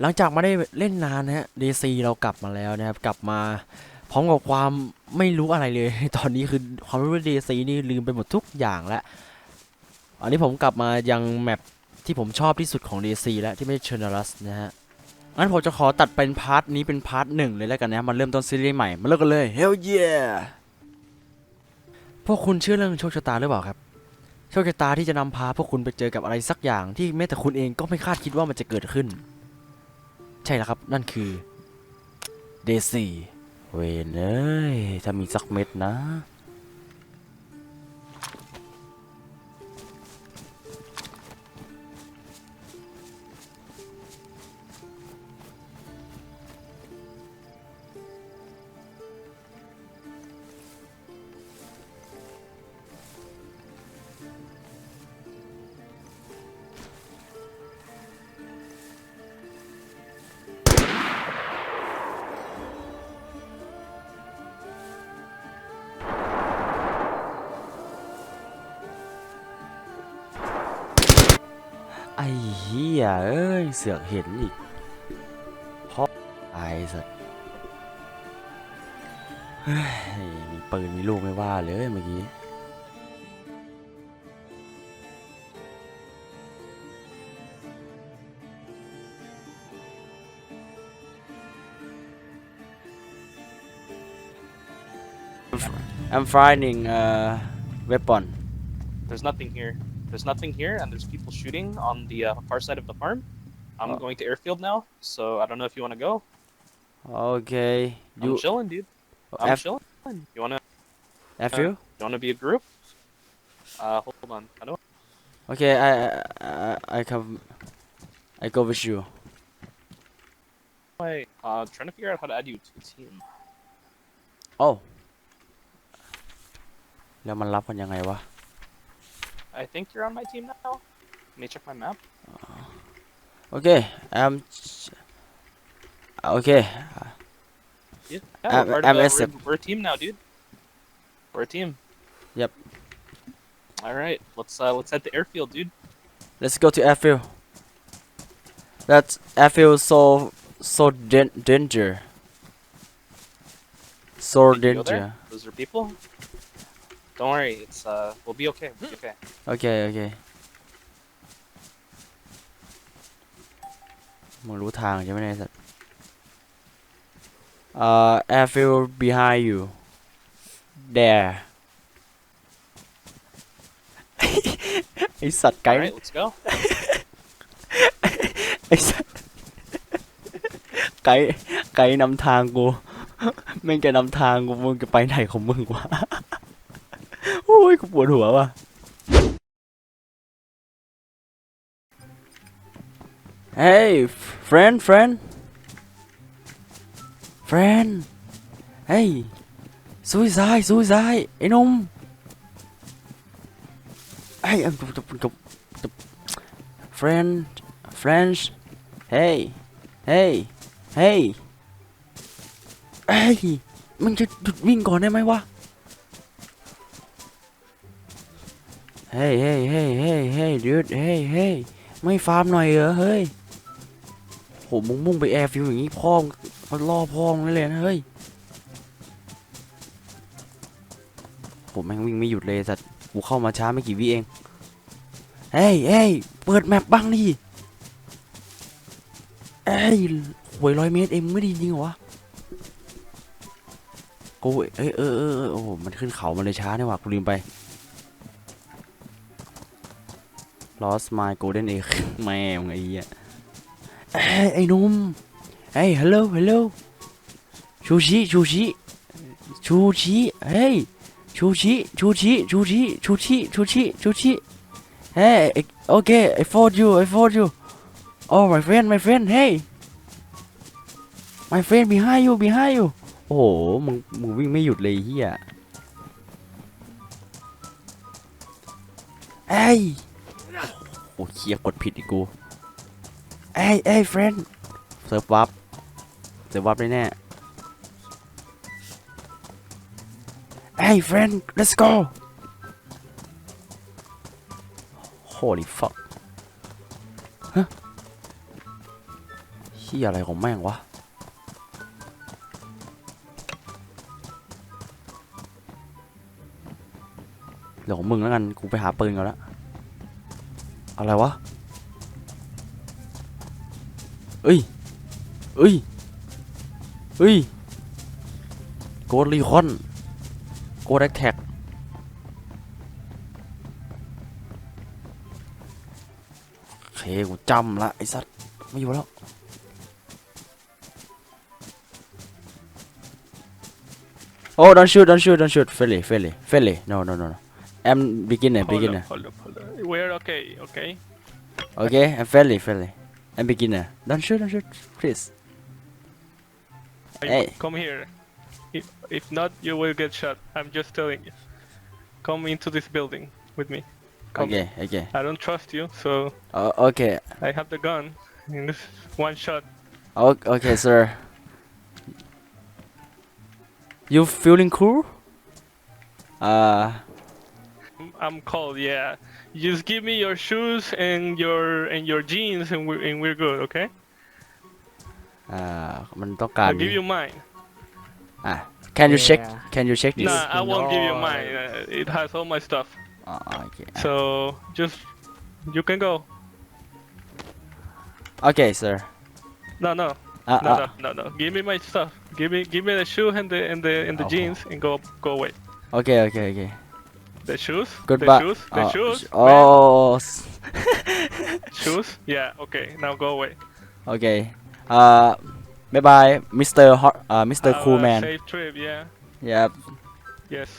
หลังจากไม่ได้เล่นนานนะฮะ DC เรากลับมาแล้วนะครับ กลับมาพร้อมกับความไม่รู้อะไรเลย ตอนนี้คือความรู้ DC นี่ลืมไปหมดทุกอย่างแล้ว อันนี้ผมกลับมายังแมปที่ผมชอบที่สุดของ DC แล้วที่ไม่ใช่เชน r รัสนะฮะงั้นผมจะขอตัดเป็นพาร์ทนี้เป็นพาร์ทหนึ่งเลยแล้วกันนะ มาเริ่มต้นซีรีส์ใหม่ มาเริ่มกันเลย Hell yeah พวกคุณเชื่อเรื่องโชคชะตาหรือเปล่าครับ โชคชะตาที่จะนำพาพวกคุณไปเจอกับอะไรสักอย่างที่แม้แต่คุณเองก็ไม่คาดคิดว่ามันจะเกิดขึ้น ใช่แล้วครับ นั่นคือเดซี่เวนเอ้ยถ้ามีสักเม็ดนะ ไอ้เหี้ยเอ้ย เสือกเห็นอีกเพราะไอ้สัสเฮ้ยมีปืนมีลูกไม่ว่าเลยเมื่อกี้ I'm finding a weapon There's nothing here. There's nothing here, and there's people shooting on the uh, far side of the farm. I'm Oh. going to airfield now, so I don't know if you want to go. Okay I'm you chilling, dude. I'm F, chilling. You wanna F uh, you you wanna be a group? Uh, hold on. I don't. Okay, I, I, I, I come, I go with you. I uh trying to figure out how to add you to a team. Oh แล้วมันรับกันยังไงวะ I think you're on my team now. Let me check my map. Okay um Okay Yeah, I'm- we're, part I'm of the, we're, we're a team now, dude. We're a team. Yep. All right, let's uh let's head to airfield, dude. let's go to airfield That airfield so so dan- danger so danger? Those are people. Don't worry, it's uh we'll be okay. We'll be okay. Okay okay มึงรู้ทางใช่ไหมเนี่ยไอ้สัส Uh airfield behind you there ไอสัตว์ไก All ด์ right, let's go. ไอสัตว์ไกด์ไกด์นำทางกูแม่งจะนำทางกูมึงจะไปไหนของมึงวะโอ้ ยกูปวดหัวว่ะ Hey friend friend friend Hey ซุยซายซุยซายไอ้หนมไอ้ยจบจบจบจบ friend French Hey Hey Hey เฮ้ยมึงจะหยุดวิ่งก่อนได้ไหมวะ ฮ้ยเฮ้ยเฮ้ยเฮ้ยเฮ้ยหยุดเฮ้ยเฮ้ยไม่ฟาร์มหน่อยเหรอเฮ้ยโหมึงมุ่งไปแอร์ฟิวอย่างงี้พ่อมงมันล่อพ่อมเลยนะเฮ้ยผมแม่งวิ่งไม่หยุดเลยสัตว์กูเข้ามาช้าไม่กี่วิเองเฮ้ยเฮ้ยเปิดแมปบ้างดิเอ้ยหวยร้อยเมตรเองไม่ด้ยินจริงเหรอวะกูเอ้ยเออเออโอ้มันขึ้นเขามันเลยช้าเนี่ยว่ะกูลืมไป lost my golden egg แม่งไอ้เหี้ยเอ้ยไอ้นุ่มเฮ้ย hello hello ชูชิชูชิชูชิเฮ้ยชูชิชูชิชูชิชูชิชูชิชูชิเฮ้ย okay I followed you I followed you oh my friend my friend hey my friend behind you behind you โอ้โหมึงมึงวิ่งไม่หยุดเลยเฮียเอ้ย อ้เคียกดผิดอีกกู เอ้ยเอ้ย friend เซิร์ฟวับเซิร์ฟวับได้แน่เอ้ย friend let's go holy fuck ฮะขี้ยอะไรของแม่งวะเดี๋ยวของมึงแล้วกัน กูไปหาปืนก่อนละ อะไรวะ เอ้ย เอ้ย เอ้ย โกดรีคอน โกดแอแท็กเคกูจำละไอ้สัตว์ไม่อยู่แล้ว โอ้โดนชูดโดนชูดโดนชูด don't shoot เฟลลี่เฟลลี่เฟลลี่ no no no no I'm beginner, Hold beginner. up, hold up, hold up. We're okay, okay. Okay, I'm friendly, friendly. I'm beginner. Don't shoot, don't shoot, please. I- Hey. Come here. If, if not, you will get shot. I'm just telling you. Come into this building with me. Come. Okay, okay. I don't trust you, so Uh, okay, I have the gun in this one shot. O- okay, sir. You feeling cool? Uh, I'm cold, yeah. Just give me your shoes and your and your jeans, and we're and we're good, okay? อ่า มันต้องการ I'll give you mine. อ่ะ Can you check Yeah. Can you check this Nah, I won't give you No. mine. Uh, it has all my stuff. อ๋อโอเค So just you can go. โอเค sir No, no, อ่ะ no, อ่ะ no, no, no. Give me my stuff. Give me, give me the shoe and the and the and the Okay. jeans, and go go away. โอเค โอเค โอเค The shoes. Goodbye The shoes. The อ๋อ shoes. โอ้ man. Shoes. Yeah. Okay. Now go away. โอเคอ่าบ๊ายบาย Mr. Hot อ่า Mr. Have Cool a Man Safe trip. Yeah. ยับ Yes.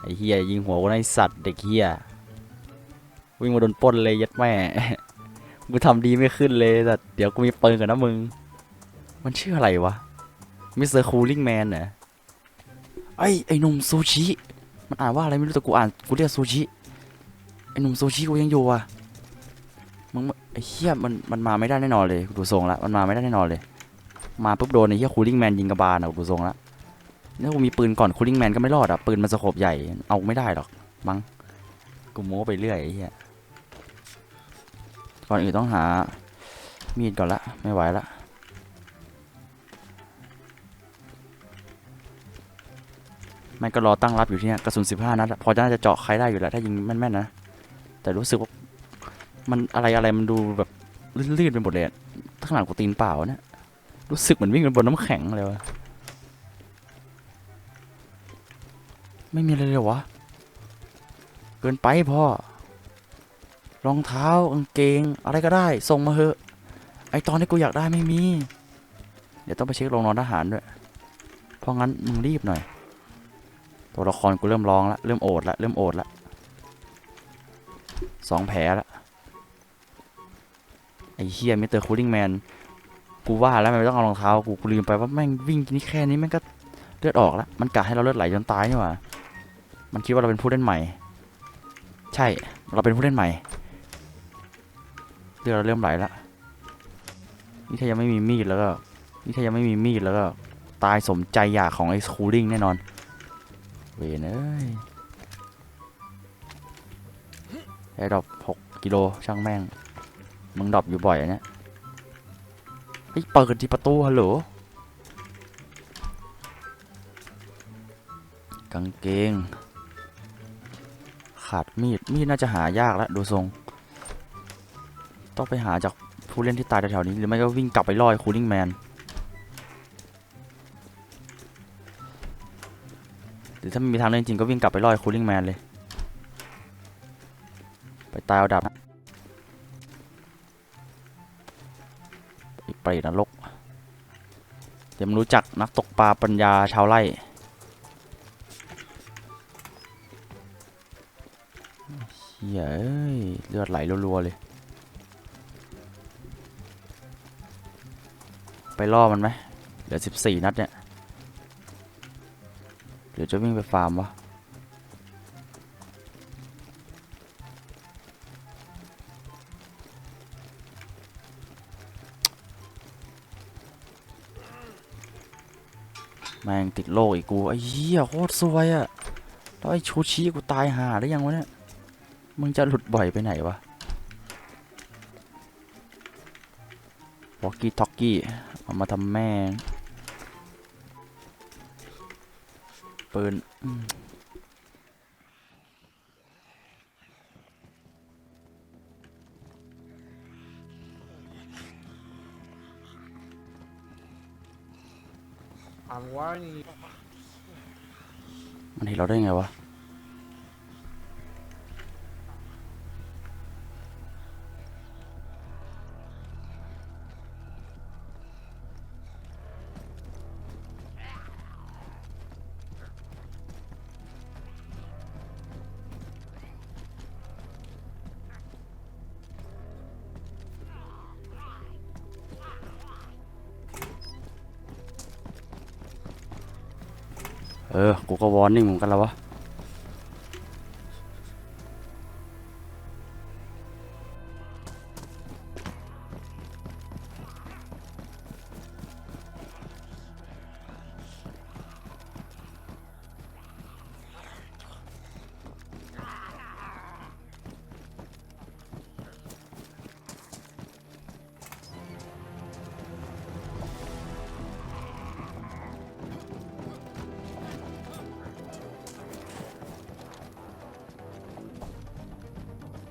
ไอ้เฮียยิงหัวกูไอ้สัตว์เด็กเฮียวิ่งมาโดนปล้นเลยยัดแม่ กูทำดีไม่ขึ้นเลยแต่เดี๋ยวกูมีปืนกันนะมึง มันชื่ออะไรวะ Mr. Cooling Man เหรอไอ้ไอ้หนุ่มซูชิ มันอ่านว่าอะไรไม่รู้แต่กูอ่านกูเรียกซูชิไอ้หนุ่มซูชิกูยังอยู่อะมึงไอ้เฮียมันมันมาไม่ได้แน่นอนเลยกูดูทรงละมันมาไม่ได้แน่นอนเลย มาปุ๊บโดนไอ้เฮียคูลิ่งแมนยิงกระบาลอะกูดูทรงละถ้ากูมีปืนก่อนคูลิ่งแมนก็ไม่รอดอะปืนมันสโคบใหญ่เอาไม่ได้หรอกมั้งกูโม้ไปเรื่อยไอ้เฮียก่อนอื่นต้องหามีดก่อนละไม่ไหวละ มันก็รอตั้งรับอยู่ที่นี่กระสุน15นัดพอจะน่าจะเจาะใครได้อยู่แล้วถ้ายิงแม่นๆนะ แต่รู้สึกว่ามันอะไรอะไรมันดูแบบลื่นๆไปหมดเลยอะข้างหลังกูตีนเปล่าเนี่ยรู้สึกเหมือนวิ่งบนน้ำแข็งเลยวะไม่มีอะไรเลยวะ เกินไปพ่อ รองเท้ากางเกง อะไรก็ได้ ส่งมาเถอะ ไอตอนที่กูอยากได้ไม่มี เดี๋ยวต้องไปเช็คโรงนอนทหารด้วย เพราะงั้นมึงรีบหน่อย ตัวละครกูเริ่มร้องละเริ่มโอดละเริ่มโอดละสองแผลละไอ้เฮียมิสเตอร์คูลิ่งแมนกูว่าแล้วมันไม่ต้องเอารองเท้ากูกูลืมไปว่าแม่งวิ่งนี่แค่นี้แม่งก็เลือดออกแล้วมันกะให้เราเลือดไหลจนตายนี่หว่ามันคิดว่าเราเป็นผู้เล่นใหม่ ใช่เราเป็นผู้เล่นใหม่เลือดเราเริ่มไหลละนี่ถ้ายังไม่มีมีดแล้วก็นี่ถ้ายังไม่มีมีดแล้วก็ตายสมใจอยากของไอ้คูลิ่งแน่นอน เวนเอ้ยไอ้ดรอปหกกิโลช่างแม่ง มึงดรอปอยู่บ่อยอะเนี่ยเฮ้ยเปิดที่ประตูฮัลโหลกางเกง ขาดมีด มีดน่าจะหายากแล้วดูทรง ต้องไปหาจากผู้เล่นที่ตายแถวๆนี้ หรือไม่ก็วิ่งกลับไปล่อยคูลิ่งแมน รือถ้าไม่มีทางเล่นจริงก็วิ่งกลับไปล่อยคูลิ่งแมนเลย ไปตายเอาดับไอ้เปรตนรกเดี๋ยวมึงรู้จักนักตกปลาปัญญาชาวไร่เอ้ยเลือดไหลรัวๆเลย ไปล่อมันไหมเหลือสิบสี่นัดเนี่ย เดี๋ยวจะวิ่งไปฟาร์มวะแม่งติดโรคอีกกูไอ้เหี้ยโคตรซวยอะแล้วไอ้ชูชีกูตายหาได้ยังวะเนี่ย มึงจะหลุดบ่อยไปไหนวะวอกกี้ท็อกกี้เอามาทำแม่ง ปืนอืม I'm warning you. มันเห็นเราได้ไงวะ เออ กูก็วอร์นิ่งเหมือนกันแล้ววะ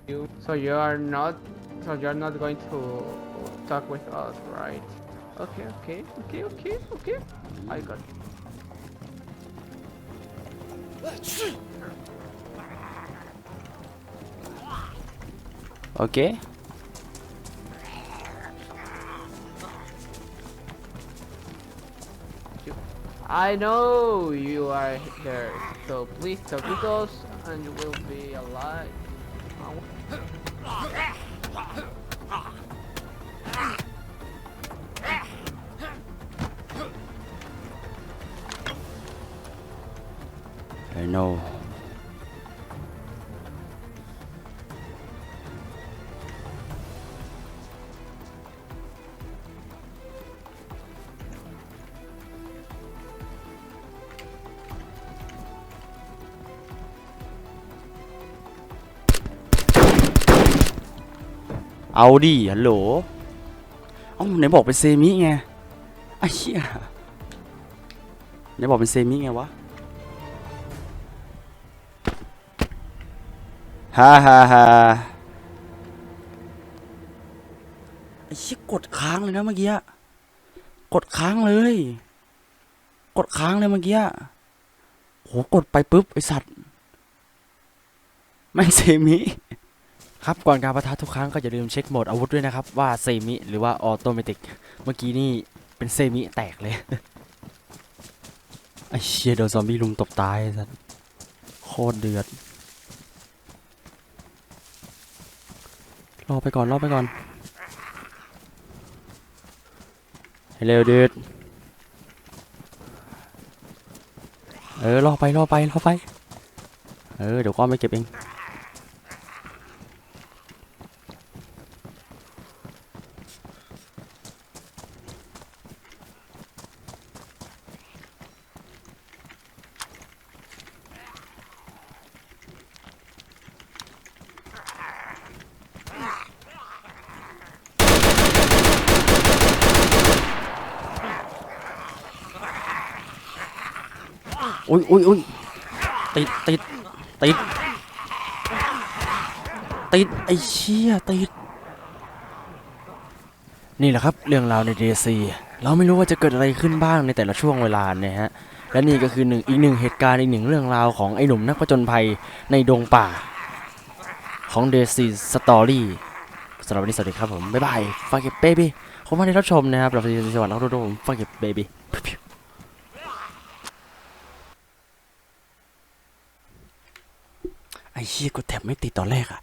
You, so you are not, so you are not going to talk with us, right? Okay, okay, okay, okay, okay. I got it. Okay. I know you are here, so please talk with us and you will be alive. Huh. เอาดิฮัลโหลเอ้าไหนบอกเป็นเซมิไงไอ้เหี้ยไหนบอกเป็นเซมิไงวะฮ่าฮ่าฮ่าไอ้ชิกดค้างเลยนะเมื่อกี้ กดค้างเลย กดค้างเลยเมื่อกี้อะโห กดไปปุ๊บไอสัตว์ไม่งเซมิ ครับก่อนการประทะทุกครั้งก็อย่าลืมเช็คโหมดอาวุธด้วยนะครับ ว่าเซมิหรือว่าออโตเมติกเมื่อกี้นี่เป็นเซมิแตกเลยไอ้เชี่ยโดนซอมบี้ลุมตบตายไอ้สัตว์โคตรเดือดรอไปก่อนรอไปก่อนเร็วดืดเออรอไปรอไปรอไป เออเดี๋ยวก็ไม่เก็บเอง อุ้ยอุ้ยอุ้ยติดติดติดติดไอ้เชี่ยติด นี่แหละครับเรื่องราวใน DC เราไม่รู้ว่าจะเกิดอะไรขึ้นบ้างในแต่ละช่วงเวลาเนี่ยฮะและนี่ก็คือหนึ่งอีกหนึ่งเหตุการณ์อีกหนึ่งเรื่องราวของไอ้หนุ่มนักผจญภัยในดงป่า ของ DC Story สำหรับวันนี้สวัสดีครับผม บ๊ายบายฝากเก็บเบบี้ขอบคุณมากที่รับชมนะครับเราไปสวัสดีครับทุกคนฝากเก็บเบบี้ไอ้ เชี่ยกูแทบไม่ติดตอนแรกอะ